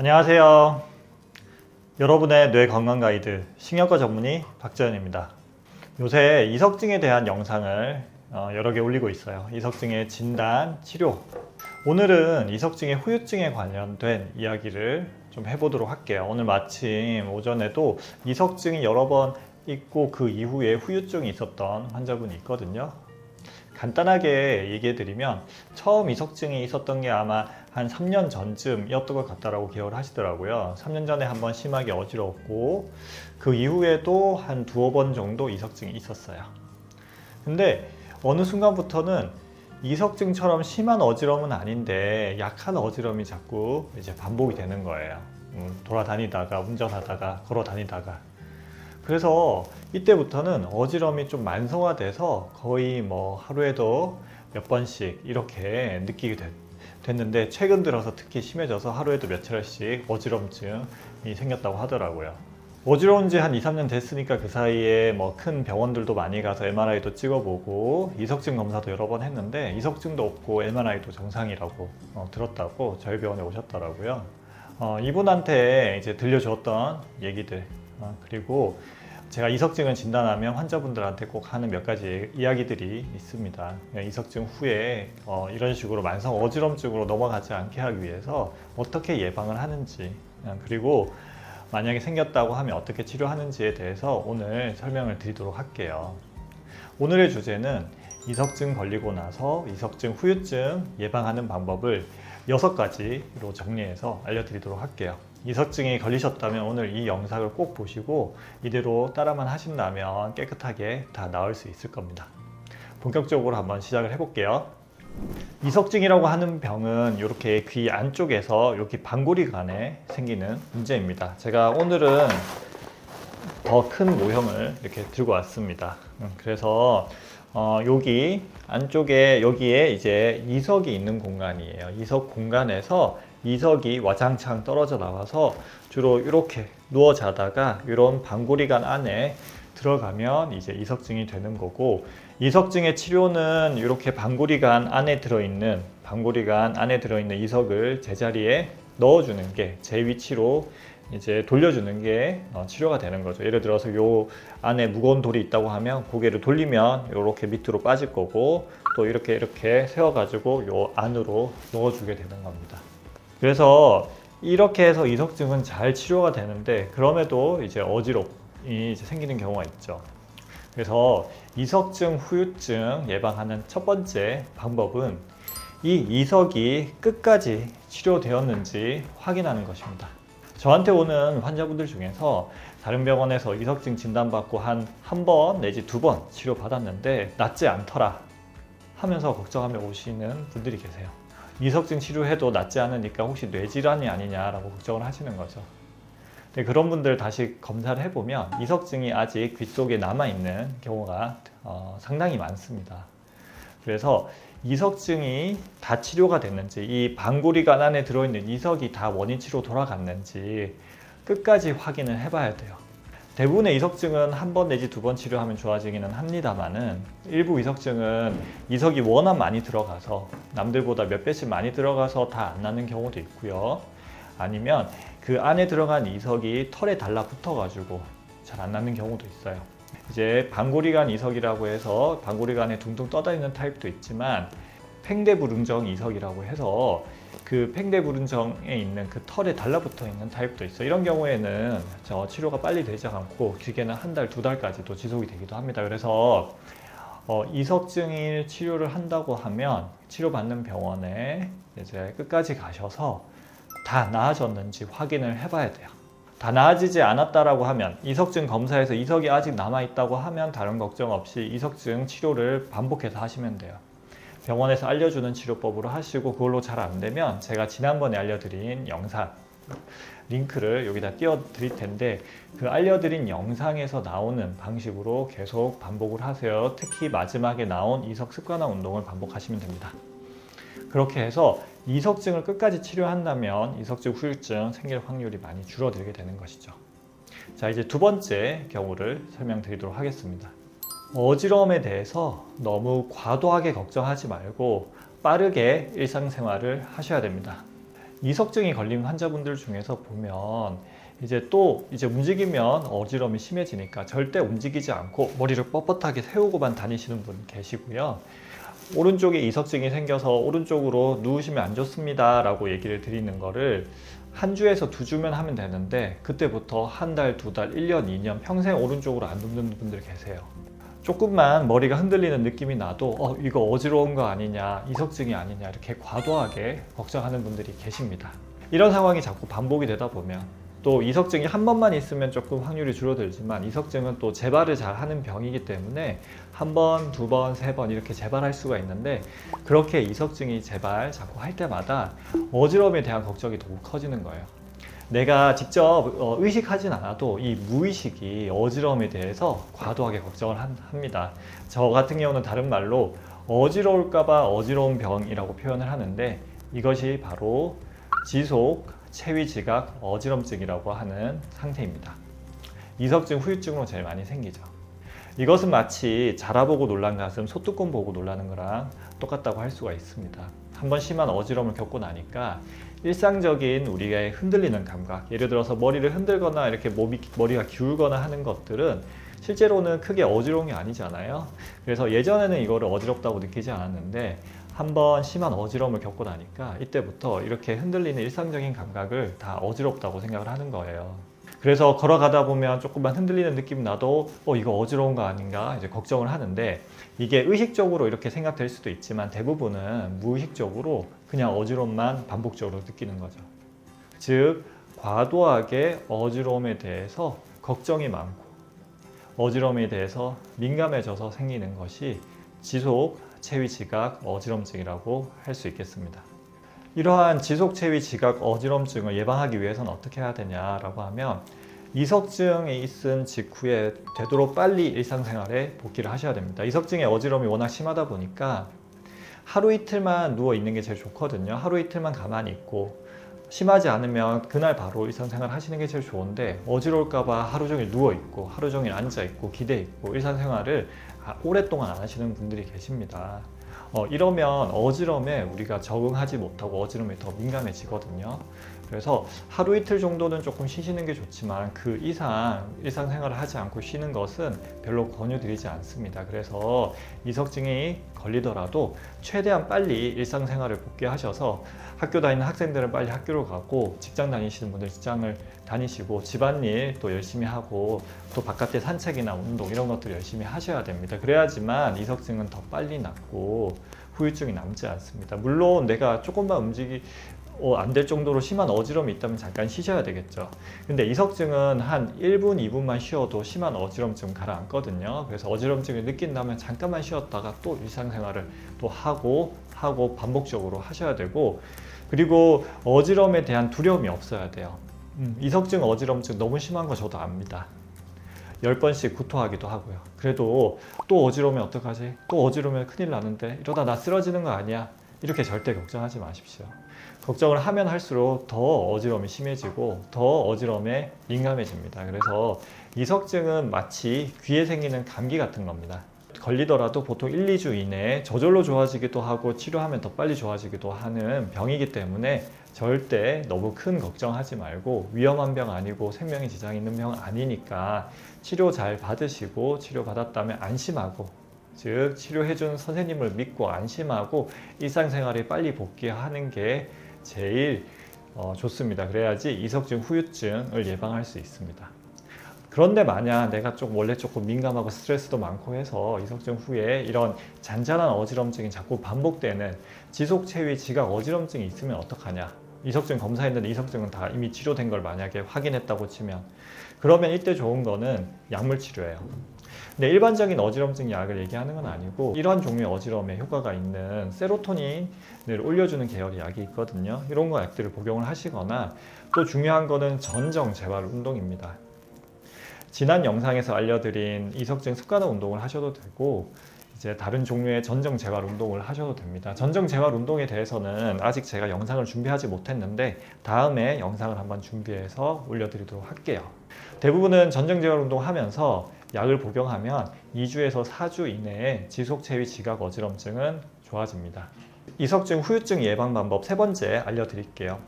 안녕하세요. 여러분의 뇌 건강 가이드 신경과 전문의 박재현입니다. 요새 이석증에 대한 영상을 어, 여러 개 올리고 있어요. 이석증의 진단, 치료. 오늘은 이석증의 후유증에 관련된 이야기를 좀 해보도록 할게요. 오늘 마침 오전에도 이석증이 여러 번 있고 그 이후에 후유증이 있었던 환자분이 있거든요. 간단하게 얘기해 드리면 처음 이석증이 있었던 게 아마 한 3년 전쯤이었던 것 같다라고 기억을 하시더라고요. 3년 전에 한번 심하게 어지러웠고 그 이후에도 한 두어 번 정도 이석증이 있었어요. 근데 어느 순간부터는 이석증처럼 심한 어지러움은 아닌데 약한 어지러움이 자꾸 이제 반복이 되는 거예요. 음, 돌아다니다가 운전하다가 걸어 다니다가 그래서 이때부터는 어지러움이 좀 만성화돼서 거의 뭐 하루에도 몇 번씩 이렇게 느끼게 됐, 됐는데 최근 들어서 특히 심해져서 하루에도 몇 차례씩 어지럼증이 생겼다고 하더라고요. 어지러운 지 한 2, 3년 됐으니까 그 사이에 뭐 큰 병원들도 많이 가서 MRI도 찍어보고 이석증 검사도 여러 번 했는데 이석증도 없고 MRI도 정상이라고 어, 들었다고 저희 병원에 오셨더라고요. 어, 이분한테 이제 들려줬던 얘기들 어, 그리고 제가 이석증을 진단하면 환자분들한테 꼭 하는 몇 가지 이야기들이 있습니다. 예, 이석증 후에 어, 이런 식으로 만성 어지럼증으로 넘어가지 않게 하기 위해서 어떻게 예방을 하는지 어, 그리고 만약에 생겼다고 하면 어떻게 치료하는지에 대해서 오늘 설명을 드리도록 할게요. 오늘의 주제는 이석증 걸리고 나서 이석증 후유증 예방하는 방법을 여섯 가지로 정리해서 알려드리도록 할게요. 이석증이 걸리셨다면 오늘 이 영상을 꼭 보시고 이대로 따라만 하신다면 깨끗하게 다 나을 수 있을 겁니다. 본격적으로 한번 시작을 해볼게요. 이석증이라고 하는 병은 이렇게 귀 안쪽에서 이렇게 방구리간에 생기는 문제입니다. 제가 오늘은 더 큰 모형을 이렇게 들고 왔습니다. 음, 그래서 어, 여기 안쪽에 여기에 이제 이석이 있는 공간이에요. 이석 공간에서 이석이 와장창 떨어져 나와서 주로 이렇게 누워 자다가 이런 방구리간 안에 들어가면 이제 이석증이 되는 거고 이석증의 치료는 이렇게 방구리간 안에 들어있는 방구리간 안에 들어있는 이석을 제자리에 넣어주는 게 제 위치로 이제 돌려주는 게 어, 치료가 되는 거죠. 예를 들어서 요 안에 무거운 돌이 있다고 하면 고개를 돌리면 이렇게 밑으로 빠질 거고 또 이렇게 이렇게 세워가지고 요 안으로 넣어주게 되는 겁니다. 그래서 이렇게 해서 이석증은 잘 치료가 되는데 그럼에도 이제 어지럼이 이제 생기는 경우가 있죠. 그래서 이석증 후유증 예방하는 첫 번째 방법은 이 이석이 끝까지 치료되었는지 확인하는 것입니다. 저한테 오는 환자분들 중에서 다른 병원에서 이석증 진단받고 한 한 번 내지 두 번 치료받았는데 낫지 않더라 하면서 걱정하며 오시는 분들이 계세요. 이석증 치료해도 낫지 않으니까 혹시 뇌질환이 아니냐라고 걱정을 하시는 거죠. 네, 그런 분들 다시 검사를 해보면 이석증이 아직 귀 속에 남아있는 경우가 어, 상당히 많습니다. 그래서 이석증이 다 치료가 됐는지 이 방구리간 안에 들어있는 이석이 다 원위치로 돌아갔는지 끝까지 확인을 해봐야 돼요. 대부분의 이석증은 한 번 내지 두 번 치료하면 좋아지기는 합니다만은 일부 이석증은 이석이 워낙 많이 들어가서 남들보다 몇 배씩 많이 들어가서 다 안 나는 경우도 있고요. 아니면 그 안에 들어간 이석이 털에 달라붙어 가지고 잘 안 나는 경우도 있어요. 이제 방구리간 이석이라고 해서 방구리간에 둥둥 떠다니는 타입도 있지만 팽대불응정 이석이라고 해서 그 팽대불응정에 있는 그 털에 달라붙어 있는 타입도 있어. 이런 경우에는 저 치료가 빨리 되지 않고 길게는 한 달, 두 달까지도 지속이 되기도 합니다. 그래서 어, 이석증일 치료를 한다고 하면 치료받는 병원에 이제 끝까지 가셔서 다 나아졌는지 확인을 해봐야 돼요. 다 나아지지 않았다라고 하면 이석증 검사에서 이석이 아직 남아 있다고 하면 다른 걱정 없이 이석증 치료를 반복해서 하시면 돼요. 병원에서 알려주는 치료법으로 하시고 그걸로 잘 안 되면 제가 지난번에 알려드린 영상 링크를 여기다 띄워 드릴 텐데 그 알려드린 영상에서 나오는 방식으로 계속 반복을 하세요. 특히 마지막에 나온 이석 습관화 운동을 반복하시면 됩니다. 그렇게 해서 이석증을 끝까지 치료한다면 이석증 후유증 생길 확률이 많이 줄어들게 되는 것이죠. 자, 이제 두 번째 경우를 설명드리도록 하겠습니다. 어지러움에 대해서 너무 과도하게 걱정하지 말고 빠르게 일상생활을 하셔야 됩니다. 이석증이 걸린 환자분들 중에서 보면 이제 또 이제 움직이면 어지러움이 심해지니까 절대 움직이지 않고 머리를 뻣뻣하게 세우고만 다니시는 분 계시고요. 오른쪽에 이석증이 생겨서 오른쪽으로 누우시면 안 좋습니다 라고 얘기를 드리는 거를 한 주에서 두 주면 하면 되는데 그때부터 한 달, 두 달, 1년, 2년 평생 오른쪽으로 안 눕는 분들 계세요. 조금만 머리가 흔들리는 느낌이 나도 어, 이거 어지러운 거 아니냐, 이석증이 아니냐 이렇게 과도하게 걱정하는 분들이 계십니다. 이런 상황이 자꾸 반복이 되다 보면 또 이석증이 한 번만 있으면 조금 확률이 줄어들지만 이석증은 또 재발을 잘 하는 병이기 때문에 한 번, 두 번, 세 번 이렇게 재발할 수가 있는데 그렇게 이석증이 재발 자꾸 할 때마다 어지러움에 대한 걱정이 더욱 커지는 거예요. 내가 직접 어, 의식하진 않아도 이 무의식이 어지러움에 대해서 과도하게 걱정을 한- 합니다. 저 같은 경우는 다른 말로 어지러울까봐 어지러운 병이라고 표현을 하는데 이것이 바로 지속 체위 지각 어지럼증이라고 하는 상태입니다. 이석증, 후유증으로 제일 많이 생기죠. 이것은 마치 자라보고 놀란 가슴, 소뚜껑 보고 놀라는 거랑 똑같다고 할 수가 있습니다. 한번 심한 어지러움을 겪고 나니까 일상적인 우리가 흔들리는 감각, 예를 들어서 머리를 흔들거나 이렇게 몸이, 머리가 기울거나 하는 것들은 실제로는 크게 어지러운 게 아니잖아요. 그래서 예전에는 이거를 어지럽다고 느끼지 않았는데 한번 심한 어지러움을 겪고 나니까 이때부터 이렇게 흔들리는 일상적인 감각을 다 어지럽다고 생각을 하는 거예요. 그래서 걸어가다 보면 조금만 흔들리는 느낌 나도 어 이거 어지러운 거 아닌가 이제 걱정을 하는데 이게 의식적으로 이렇게 생각될 수도 있지만 대부분은 무의식적으로 그냥 어지러움만 반복적으로 느끼는 거죠. 즉 과도하게 어지러움에 대해서 걱정이 많고 어지러움에 대해서 민감해져서 생기는 것이 지속 체위 지각 어지럼증이라고 할 수 있겠습니다. 이러한 지속 체위 지각 어지럼증을 예방하기 위해서는 어떻게 해야 되냐라고 하면 이석증이 있은 직후에 되도록 빨리 일상생활에 복귀를 하셔야 됩니다. 이석증의 어지러움이 워낙 심하다 보니까 하루 이틀만 누워 있는 게 제일 좋거든요. 하루 이틀만 가만히 있고 심하지 않으면 그날 바로 일상생활 하시는 게 제일 좋은데 어지러울까봐 하루 종일 누워 있고 하루 종일 앉아 있고 기대 있고 일상생활을 아, 오랫동안 안 하시는 분들이 계십니다. 어, 이러면 어지럼에 우리가 적응하지 못하고 어지럼에 더 민감해지거든요. 그래서 하루 이틀 정도는 조금 쉬시는 게 좋지만 그 이상 일상생활을 하지 않고 쉬는 것은 별로 권유드리지 않습니다. 그래서 이석증이 걸리더라도 최대한 빨리 일상생활을 복귀하셔서 학교 다니는 학생들은 빨리 학교를 가고 직장 다니시는 분들 직장을 다니시고 집안일 또 열심히 하고 또 바깥에 산책이나 운동 이런 것들 열심히 하셔야 됩니다. 그래야지만 이석증은 더 빨리 낫고 후유증이 남지 않습니다. 물론 내가 조금만 움직이 어, 안될 정도로 심한 어지럼이 있다면 잠깐 쉬셔야 되겠죠. 근데 이석증은 한 1분, 2분만 쉬어도 심한 어지럼증 가라앉거든요. 그래서 어지럼증을 느낀다면 잠깐만 쉬었다가 또 일상생활을 또 하고 하고 반복적으로 하셔야 되고 그리고 어지럼에 대한 두려움이 없어야 돼요. 음, 이석증, 어지럼증 너무 심한 거 저도 압니다. 10번씩 구토하기도 하고요. 그래도 또 어지러우면 어떡하지? 또 어지러우면 큰일 나는데 이러다 나 쓰러지는 거 아니야? 이렇게 절대 걱정하지 마십시오. 걱정을 하면 할수록 더 어지러움이 심해지고 더 어지러움에 민감해집니다. 그래서 이석증은 마치 귀에 생기는 감기 같은 겁니다. 걸리더라도 보통 1, 2주 이내에 저절로 좋아지기도 하고 치료하면 더 빨리 좋아지기도 하는 병이기 때문에 절대 너무 큰 걱정하지 말고 위험한 병 아니고 생명에 지장이 있는 병 아니니까 치료 잘 받으시고 치료 받았다면 안심하고 즉 치료해준 선생님을 믿고 안심하고 일상생활에 빨리 복귀하는 게 제일 어, 좋습니다. 그래야지 이석증 후유증을 예방할 수 있습니다. 그런데 만약 내가 좀 원래 조금 민감하고 스트레스도 많고 해서 이석증 후에 이런 잔잔한 어지럼증이 자꾸 반복되는 지속 체위 지각 어지럼증이 있으면 어떡하냐? 이석증 검사했는데 이석증은 다 이미 치료된 걸 만약에 확인했다고 치면 그러면 이때 좋은 거는 약물 치료예요. 근데 일반적인 어지럼증 약을 얘기하는 건 아니고 이런 종류의 어지러움에 효과가 있는 세로토닌을 올려주는 계열의 약이 있거든요. 이런 거 약들을 복용을 하시거나 또 중요한 거는 전정 재활 운동입니다. 지난 영상에서 알려드린 이석증 습관화 운동을 하셔도 되고 이제 다른 종류의 전정 재활 운동을 하셔도 됩니다. 전정 재활 운동에 대해서는 아직 제가 영상을 준비하지 못했는데 다음에 영상을 한번 준비해서 올려드리도록 할게요. 대부분은 전정 재활 운동 하면서 약을 복용하면 2주에서 4주 이내에 지속 체위 지각 어지럼증은 좋아집니다. 이석증 후유증 예방 방법 세 번째 알려드릴게요.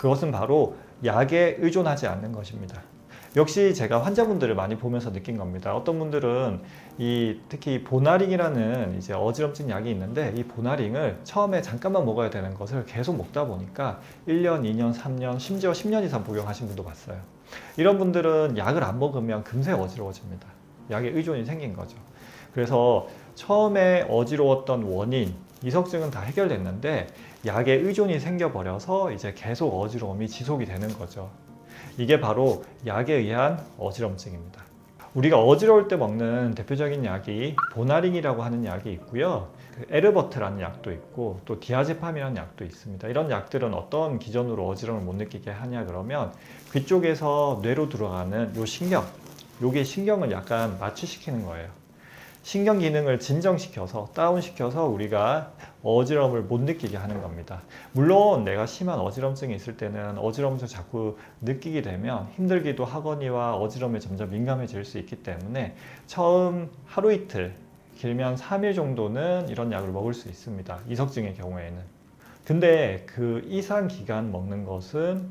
그것은 바로 약에 의존하지 않는 것입니다. 역시 제가 환자분들을 많이 보면서 느낀 겁니다. 어떤 분들은 이 특히 보나링이라는 이제 어지럼증 약이 있는데 이 보나링을 처음에 잠깐만 먹어야 되는 것을 계속 먹다 보니까 1년, 2년, 3년, 심지어 10년 이상 복용하신 분도 봤어요. 이런 분들은 약을 안 먹으면 금세 어지러워집니다. 약에 의존이 생긴 거죠. 그래서 처음에 어지러웠던 원인, 이석증은 다 해결됐는데 약에 의존이 생겨버려서 이제 계속 어지러움이 지속이 되는 거죠. 이게 바로 약에 의한 어지럼증입니다. 우리가 어지러울 때 먹는 대표적인 약이 보나링이라고 하는 약이 있고요. 그 에르버트라는 약도 있고 또 디아제팜이라는 약도 있습니다. 이런 약들은 어떤 기전으로 어지러움을 못 느끼게 하냐 그러면 귀 쪽에서 뇌로 들어가는 요 신경, 요게 신경을 약간 마취시키는 거예요. 신경 기능을 진정시켜서 다운시켜서 우리가 어지러움을 못 느끼게 하는 겁니다. 물론 내가 심한 어지럼증이 있을 때는 어지러움을 자꾸 느끼게 되면 힘들기도 하거니와 어지러움에 점점 민감해질 수 있기 때문에 처음 하루 이틀 길면 3일 정도는 이런 약을 먹을 수 있습니다. 이석증의 경우에는. 근데 그 이상 기간 먹는 것은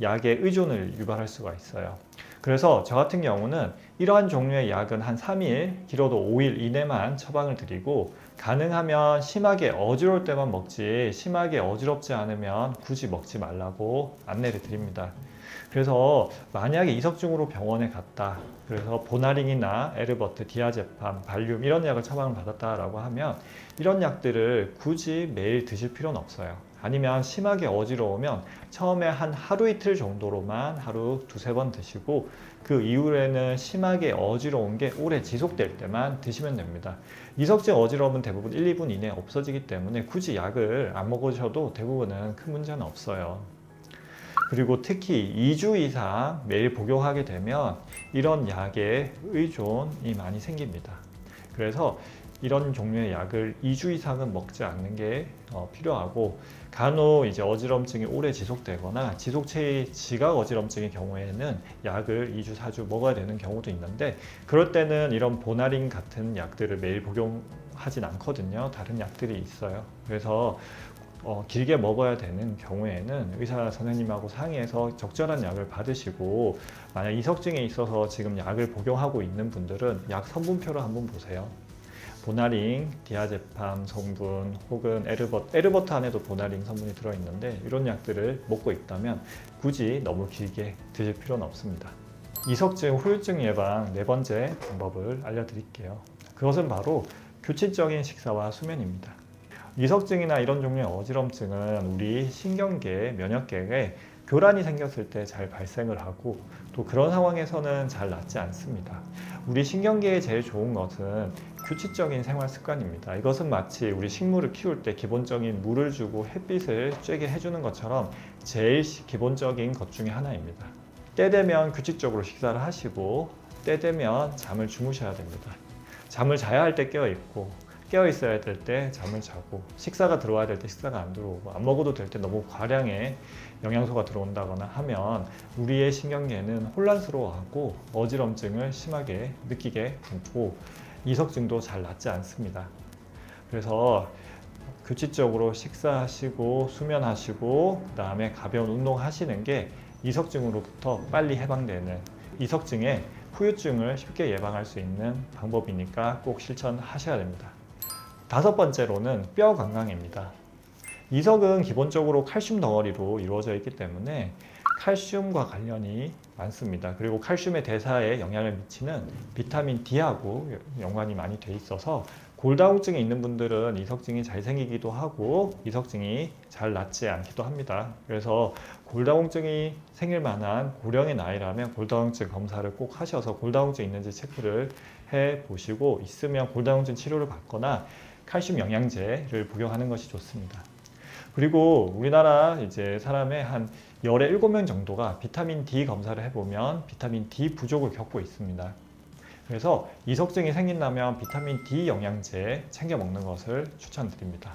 약의 의존을 유발할 수가 있어요. 그래서 저 같은 경우는 이러한 종류의 약은 한 3일, 길어도 5일 이내만 처방을 드리고 가능하면 심하게 어지러울 때만 먹지 심하게 어지럽지 않으면 굳이 먹지 말라고 안내를 드립니다. 그래서 만약에 이석증으로 병원에 갔다. 그래서 보나링이나 에르버트, 디아제팜, 발륨 이런 약을 처방을 받았다라고 하면 이런 약들을 굳이 매일 드실 필요는 없어요. 아니면 심하게 어지러우면 처음에 한 하루 이틀 정도로만 하루 두세 번 드시고 그 이후에는 심하게 어지러운 게 오래 지속될 때만 드시면 됩니다. 이석증 어지러움은 대부분 1, 2분 이내에 없어지기 때문에 굳이 약을 안 먹으셔도 대부분은 큰 문제는 없어요. 그리고 특히 2주 이상 매일 복용하게 되면 이런 약에 의존이 많이 생깁니다. 그래서 이런 종류의 약을 2주 이상은 먹지 않는 게 어, 필요하고 간혹 이제 어지럼증이 오래 지속되거나 지속체의 지각 어지럼증의 경우에는 약을 2주, 4주 먹어야 되는 경우도 있는데 그럴 때는 이런 보나린 같은 약들을 매일 복용하진 않거든요. 다른 약들이 있어요. 그래서 어, 길게 먹어야 되는 경우에는 의사 선생님하고 상의해서 적절한 약을 받으시고 만약 이석증에 있어서 지금 약을 복용하고 있는 분들은 약 성분표를 한번 보세요. 보나링, 디아제팜 성분 혹은 에르버트, 에르버트 안에도 보나링 성분이 들어있는데 이런 약들을 먹고 있다면 굳이 너무 길게 드실 필요는 없습니다. 이석증 후유증 예방 네 번째 방법을 알려드릴게요. 그것은 바로 규칙적인 식사와 수면입니다. 이석증이나 이런 종류의 어지럼증은 우리 신경계, 면역계에 교란이 생겼을 때 잘 발생을 하고 또 그런 상황에서는 잘 낫지 않습니다. 우리 신경계에 제일 좋은 것은 규칙적인 생활 습관입니다. 이것은 마치 우리 식물을 키울 때 기본적인 물을 주고 햇빛을 쬐게 해주는 것처럼 제일 기본적인 것 중에 하나입니다. 때 되면 규칙적으로 식사를 하시고 때 되면 잠을 주무셔야 됩니다. 잠을 자야 할 때 깨어 있고 깨어 있어야 될 때 잠을 자고 식사가 들어와야 될 때 식사가 안 들어오고 안 먹어도 될 때 너무 과량의 영양소가 들어온다거나 하면 우리의 신경계는 혼란스러워하고 어지럼증을 심하게 느끼게 되고 이석증도 잘 낫지 않습니다. 그래서 규칙적으로 식사하시고 수면하시고 그 다음에 가벼운 운동하시는 게 이석증으로부터 빨리 해방되는 이석증의 후유증을 쉽게 예방할 수 있는 방법이니까 꼭 실천하셔야 됩니다. 다섯 번째로는 뼈 건강입니다. 이석은 기본적으로 칼슘 덩어리로 이루어져 있기 때문에 칼슘과 관련이 많습니다. 그리고 칼슘의 대사에 영향을 미치는 비타민 D하고 연관이 많이 돼 있어서 골다공증이 있는 분들은 이석증이 잘 생기기도 하고 이석증이 잘 낫지 않기도 합니다. 그래서 골다공증이 생길 만한 고령의 나이라면 골다공증 검사를 꼭 하셔서 골다공증 있는지 체크를 해 보시고 있으면 골다공증 치료를 받거나 칼슘 영양제를 복용하는 것이 좋습니다. 그리고 우리나라 이제 사람의 한 열의 일곱 명 정도가 비타민 D 검사를 해보면 비타민 D 부족을 겪고 있습니다. 그래서 이석증이 생긴다면 비타민 D 영양제 챙겨 먹는 것을 추천드립니다.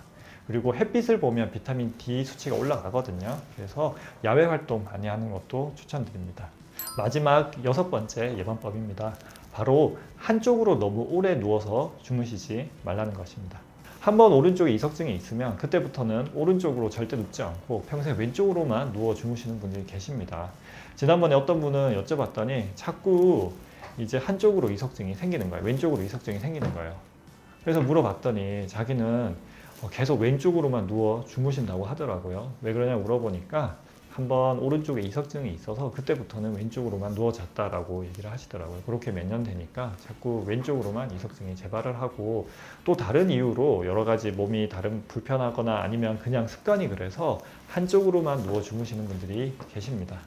그리고 햇빛을 보면 비타민 D 수치가 올라가거든요. 그래서 야외 활동 많이 하는 것도 추천드립니다. 마지막 여섯 번째 예방법입니다. 바로 한쪽으로 너무 오래 누워서 주무시지 말라는 것입니다. 한번 오른쪽에 이석증이 있으면 그때부터는 오른쪽으로 절대 눕지 않고 평생 왼쪽으로만 누워 주무시는 분들이 계십니다. 지난번에 어떤 분은 여쭤봤더니 자꾸 이제 한쪽으로 이석증이 생기는 거예요. 왼쪽으로 이석증이 생기는 거예요. 그래서 물어봤더니 자기는 어, 계속 왼쪽으로만 누워 주무신다고 하더라고요. 왜 그러냐 물어보니까 한번 오른쪽에 이석증이 있어서 그때부터는 왼쪽으로만 누워 잤다라고 얘기를 하시더라고요. 그렇게 몇 년 되니까 자꾸 왼쪽으로만 이석증이 재발을 하고 또 다른 이유로 여러 가지 몸이 다른 불편하거나 아니면 그냥 습관이 그래서 한쪽으로만 누워 주무시는 분들이 계십니다.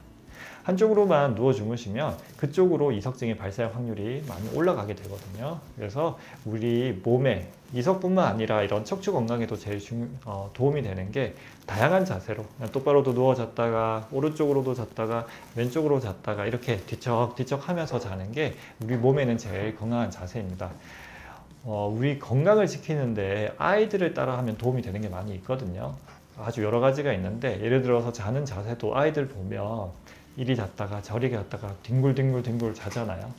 한쪽으로만 누워 주무시면 그쪽으로 이석증이 발생 확률이 많이 올라가게 되거든요. 그래서 우리 몸에 이석뿐만 아니라 이런 척추 건강에도 제일 중, 어, 도움이 되는 게 다양한 자세로 똑바로도 누워 잤다가 오른쪽으로도 잤다가 왼쪽으로 잤다가 이렇게 뒤척뒤척 하면서 자는 게 우리 몸에는 제일 건강한 자세입니다. 어, 우리 건강을 지키는데 아이들을 따라 하면 도움이 되는 게 많이 있거든요. 아주 여러 가지가 있는데 예를 들어서 자는 자세도 아이들 보면 이리 잤다가 저리 갔다가 뒹굴뒹굴 뒹굴 자잖아요.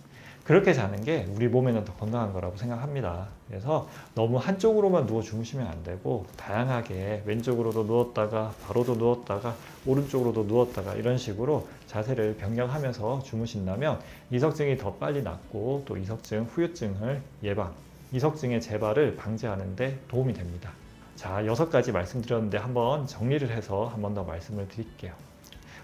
그렇게 자는 게 우리 몸에는 더 건강한 거라고 생각합니다. 그래서 너무 한쪽으로만 누워 주무시면 안 되고 다양하게 왼쪽으로도 누웠다가 바로도 누웠다가 오른쪽으로도 누웠다가 이런 식으로 자세를 변경하면서 주무신다면 이석증이 더 빨리 낫고 또 이석증 후유증을 예방, 이석증의 재발을 방지하는 데 도움이 됩니다. 자, 여섯 가지 말씀드렸는데 한번 정리를 해서 한 번 더 말씀을 드릴게요.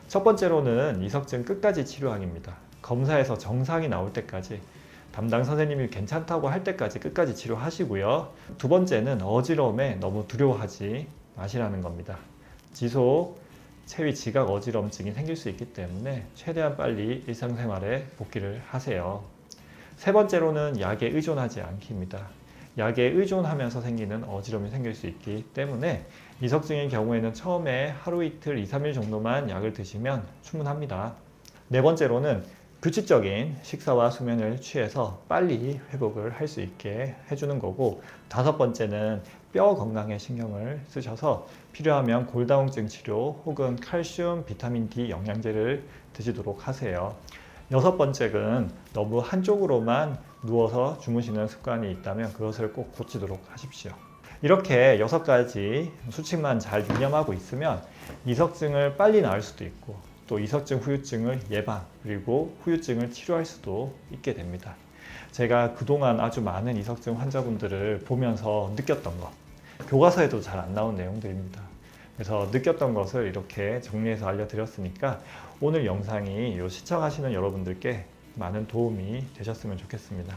첫 번째로는 이석증 끝까지 치료하기입니다. 검사에서 정상이 나올 때까지 담당 선생님이 괜찮다고 할 때까지 끝까지 치료하시고요. 두 번째는 어지러움에 너무 두려워하지 마시라는 겁니다. 지속, 체위 지각 어지럼증이 생길 수 있기 때문에 최대한 빨리 일상생활에 복귀를 하세요. 세 번째로는 약에 의존하지 않기입니다. 약에 의존하면서 생기는 어지러움이 생길 수 있기 때문에 이석증의 경우에는 처음에 하루 이틀, 2, 3일 정도만 약을 드시면 충분합니다. 네 번째로는 규칙적인 식사와 수면을 취해서 빨리 회복을 할 수 있게 해주는 거고 다섯 번째는 뼈 건강에 신경을 쓰셔서 필요하면 골다공증 치료 혹은 칼슘, 비타민 D 영양제를 드시도록 하세요. 여섯 번째는 너무 한쪽으로만 누워서 주무시는 습관이 있다면 그것을 꼭 고치도록 하십시오. 이렇게 여섯 가지 수칙만 잘 유념하고 있으면 이석증을 빨리 나을 수도 있고 또 이석증 후유증을 예방 그리고 후유증을 치료할 수도 있게 됩니다. 제가 그동안 아주 많은 이석증 환자분들을 보면서 느꼈던 것 교과서에도 잘 안 나온 내용들입니다. 그래서 느꼈던 것을 이렇게 정리해서 알려드렸으니까 오늘 영상이 요 시청하시는 여러분들께 많은 도움이 되셨으면 좋겠습니다.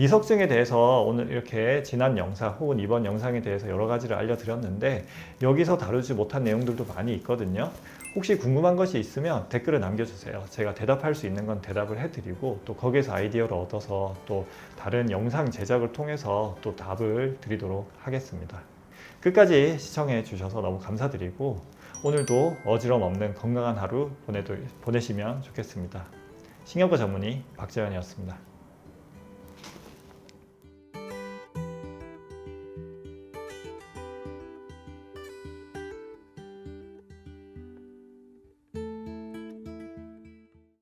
이석증에 대해서 오늘 이렇게 지난 영상 혹은 이번 영상에 대해서 여러 가지를 알려드렸는데 여기서 다루지 못한 내용들도 많이 있거든요. 혹시 궁금한 것이 있으면 댓글을 남겨주세요. 제가 대답할 수 있는 건 대답을 해드리고 또 거기에서 아이디어를 얻어서 또 다른 영상 제작을 통해서 또 답을 드리도록 하겠습니다. 끝까지 시청해 주셔서 너무 감사드리고 오늘도 어지럼 없는 건강한 하루 보내도, 보내시면 좋겠습니다. 신경과 전문의 박재현이었습니다.